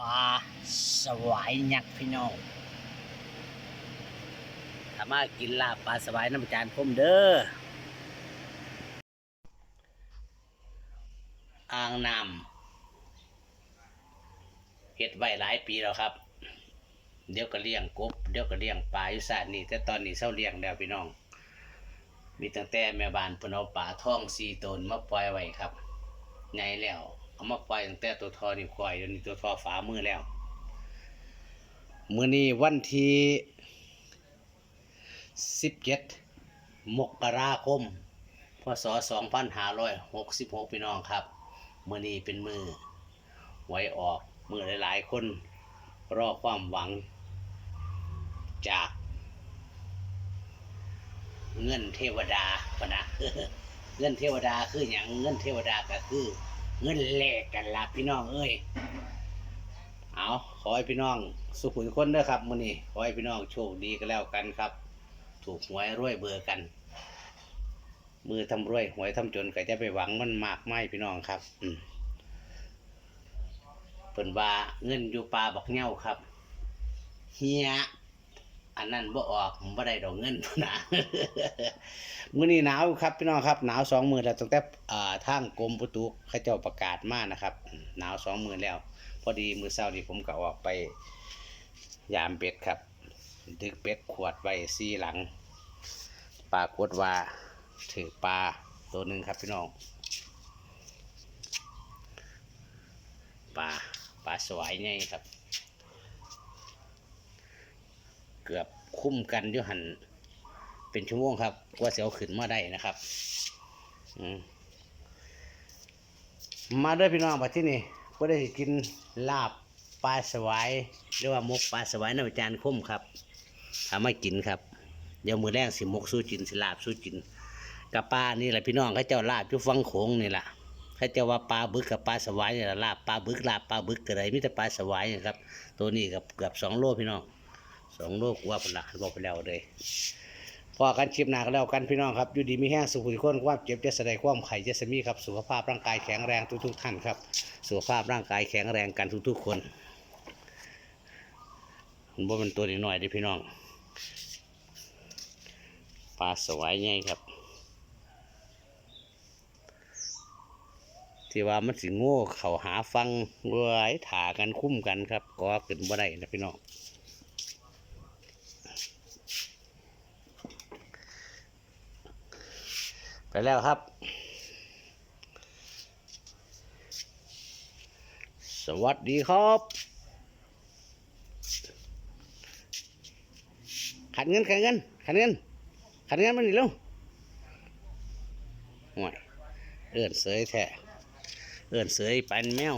ปลาสวายยักษ์พี่น้องถามากินลาบปลาสวายน้ำจานคมเด้ออ่างน้ำเฮ็ดไว้หลายปีแล้วครับ เดี๋ยวก็เลี้ยงกบ เดี๋ยวก็เลี้ยงปลาอยู่สานนี่แต่ตอนนี้เศร้าเลี้ยงแล้วพี่น้อง มีตั้งแต่แม่บ้านพนเอาปลาท่องสีตนมาปล่อยไว้ครับใหญ่แล้ว เอามาปล่อยตั้งแต่ตัวทอนี่ควายเดี๋ยวนี้ตัวทอฝามือแล้ว มือนี้วันที่17มกราคม พศ2566พี่น้องครับ มือนี้เป็นมือ ไว้ออกมือหลาย ๆ คน รอความหวัง จาก เงินเทวดาปะนะเงินเทวดาคืออย่างเงินเทวดาก็คือ เงินแลกกันละพี่น้องเอ้ยเอาขอให้พี่น้อง สุขุมคนเด้อครับมื้อนี้ขอให้พี่น้องโชคดีก็แล้วกันครับ ถูกหวยรวยเบอร์กัน มือทำรวยหวยทำจนก็จะไปหวังมันมากไม่พี่น้องครับ อืมเพิ่นว่าเงินอยู่ปลาบักเง่าครับเฮีย อันนั้นบ่ออกบ่ได้ดอกเงินนะมื้อนี้หนาวครับพี่น้องครับหนาวสองมื้อแล้วตั้งแต่อ่าทางกรมอุตุเขาเจ้าประกาศมานะครับหนาวสองมื้อแล้ว พอดีมื้อเช้านี้ผมก็ออกไป ยามเป็ดครับ ดึกเป็ดขวดไว้สี่หลังปรากฏว่าถือปลาตัวหนึ่งครับพี่น้องปลาปลาสวายไงครับ เกือบคุ้มกันอยู่หันเป็นชั่วโมงครับกว่าเสียวขึ้นมาได้นะครับมาด้วยพี่น้องบัดที่นี่ก็ได้กินลาบปลาสวายหรือว่ามกปลาสวายน้ำจานคมครับทำมากินครับ เดี๋ยวมือแรกสิมกสู้จินสิลาบสู้จินกับปลานี่แหละพี่น้องเขาเจ้าลาบอยู่ฟังโขงนี่แหละเขาเจ้าว่าปลาบึกกับปลาสวายนี่แหละลาบปลาบึกลาบปลาบึกก็เลยมิแต่ปลาสวายนะครับ ตัวนี้กับเกือบสองโลพี่น้อง สองโลกว่าเป็นหลักบอกไปแล้วเลยพอกันชิปหนาก็แล้วกันพี่น้องครับอยู่ดีมีแห้งสุขุมคนความเจ็บจะแสดงความไข่จะสมีครับสุขภาพร่างกายแข็งแรงทุกๆท่านครับสุขภาพร่างกายแข็งแรงกันทุกๆคนผมันบ่เป็นตัวนิดหน่อยดิพี่น้องปลาสวายไงครับ ที่ว่ามันสิโง่เขาหาฟังเว้ยถากันคุ้มกันครับก็ขึ้นบ่ได้นะพี่น้อง ไปแล้วครับ สวัสดีครับขันเงินขันเงินขันเงินขันเงินมันนี่ลูกห่วยเอื่นเสยแท้เอื่นเสยปันแมว